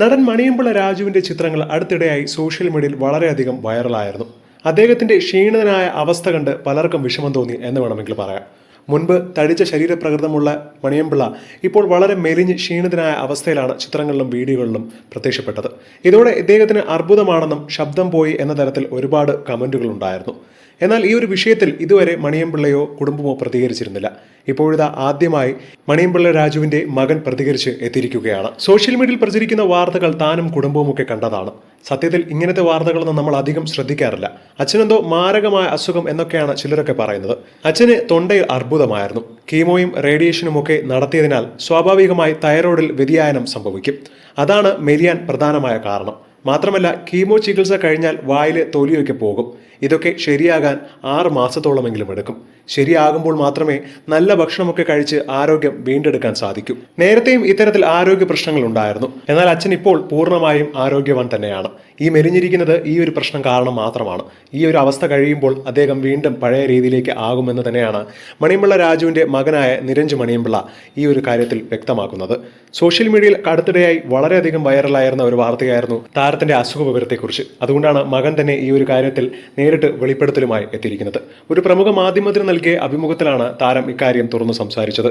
നടൻ മണിയമ്പിള രാജുവിന്റെ ചിത്രങ്ങൾ അടുത്തിടെയായി സോഷ്യൽ മീഡിയയിൽ വളരെയധികം വൈറലായിരുന്നു. അദ്ദേഹത്തിന്റെ ക്ഷീണിതനായ അവസ്ഥ കണ്ട് പലർക്കും വിഷമം തോന്നി എന്ന് വേണമെങ്കിൽ പറയാം. മുൻപ് തടിച്ച ശരീരപ്രകൃതമുള്ള മണിയമ്പിള്ള ഇപ്പോൾ വളരെ മെലിഞ്ഞ് ക്ഷീണിതനായ അവസ്ഥയിലാണ് ചിത്രങ്ങളിലും വീഡിയോകളിലും പ്രത്യക്ഷപ്പെട്ടത്. ഇതോടെ ഇദ്ദേഹത്തിന് അർബുദമാണെന്നും ശബ്ദം പോയി എന്ന തരത്തിൽ ഒരുപാട് കമന്റുകൾ ഉണ്ടായിരുന്നു. എന്നാൽ ഈ ഒരു വിഷയത്തിൽ ഇതുവരെ മണിയമ്പിള്ളയോ കുടുംബമോ പ്രതികരിച്ചിരുന്നില്ല. ഇപ്പോഴിതാ ആദ്യമായി മണിയമ്പിള്ള രാജുവിന്റെ മകൻ പ്രതികരിച്ച് എത്തിയിരിക്കുകയാണ്. സോഷ്യൽ മീഡിയയിൽ പ്രചരിക്കുന്ന വാർത്തകൾ താനും കുടുംബവും ഒക്കെ കണ്ടതാണ്. സത്യത്തിൽ ഇങ്ങനത്തെ വാർത്തകളൊന്നും നമ്മൾ അധികം ശ്രദ്ധിക്കാറില്ല. അച്ഛനെന്തോ മാരകമായ അസുഖം എന്നൊക്കെയാണ് ചിലരൊക്കെ പറയുന്നത്. അച്ഛന് തൊണ്ടയിൽ അർബുദമായിരുന്നു. കീമോയും റേഡിയേഷനും ഒക്കെ നടത്തിയതിനാൽ സ്വാഭാവികമായി തൈറോയിഡിൽ വ്യതിയാനം സംഭവിക്കും. അതാണ് മെലിയാൻ പ്രധാനമായ കാരണം. മാത്രമല്ല കീമോ ചികിത്സ കഴിഞ്ഞാൽ വായിലെ തൊലിയൊക്കെ പോകും. ഇതൊക്കെ ശരിയാകാൻ ആറ് മാസത്തോളമെങ്കിലും എടുക്കും. ശരിയാകുമ്പോൾ മാത്രമേ നല്ല ഭക്ഷണമൊക്കെ കഴിച്ച് ആരോഗ്യം വീണ്ടെടുക്കാൻ സാധിക്കൂ. നേരത്തെയും ഇത്തരത്തിൽ ആരോഗ്യ പ്രശ്നങ്ങൾ ഉണ്ടായിരുന്നു. എന്നാൽ അച്ഛൻ ഇപ്പോൾ പൂർണമായും ആരോഗ്യവാൻ തന്നെയാണ്. ഈ മെലിഞ്ഞിരിക്കുന്നത് ഈ ഒരു പ്രശ്നം കാരണം മാത്രമാണ്. ഈ ഒരു അവസ്ഥ കഴിയുമ്പോൾ അദ്ദേഹം വീണ്ടും പഴയ രീതിയിലേക്ക് ആകുമെന്ന് തന്നെയാണ് മണിയമ്പിള്ള രാജുവിന്റെ മകനായ നിരഞ്ജ് മണിയമ്പിള്ള ഈ ഒരു കാര്യത്തിൽ വ്യക്തമാക്കുന്നത്. സോഷ്യൽ മീഡിയയിൽ അടുത്തിടെയായി വളരെയധികം വൈറലായിരുന്ന ഒരു വാർത്തയായിരുന്നു താരത്തിന്റെ അസുഖ വിവരത്തെക്കുറിച്ച് അതുകൊണ്ടാണ് മകൻ തന്നെ ഈ ഒരു കാര്യത്തിൽ നേരിട്ട് വെളിപ്പെടുത്തലുമായി എത്തിയിരിക്കുന്നത്. ഒരു പ്രമുഖ മാധ്യമത്തിന് നൽകിയ അഭിമുഖത്തിലാണ് താരം ഇക്കാര്യം തുറന്നു സംസാരിച്ചത്.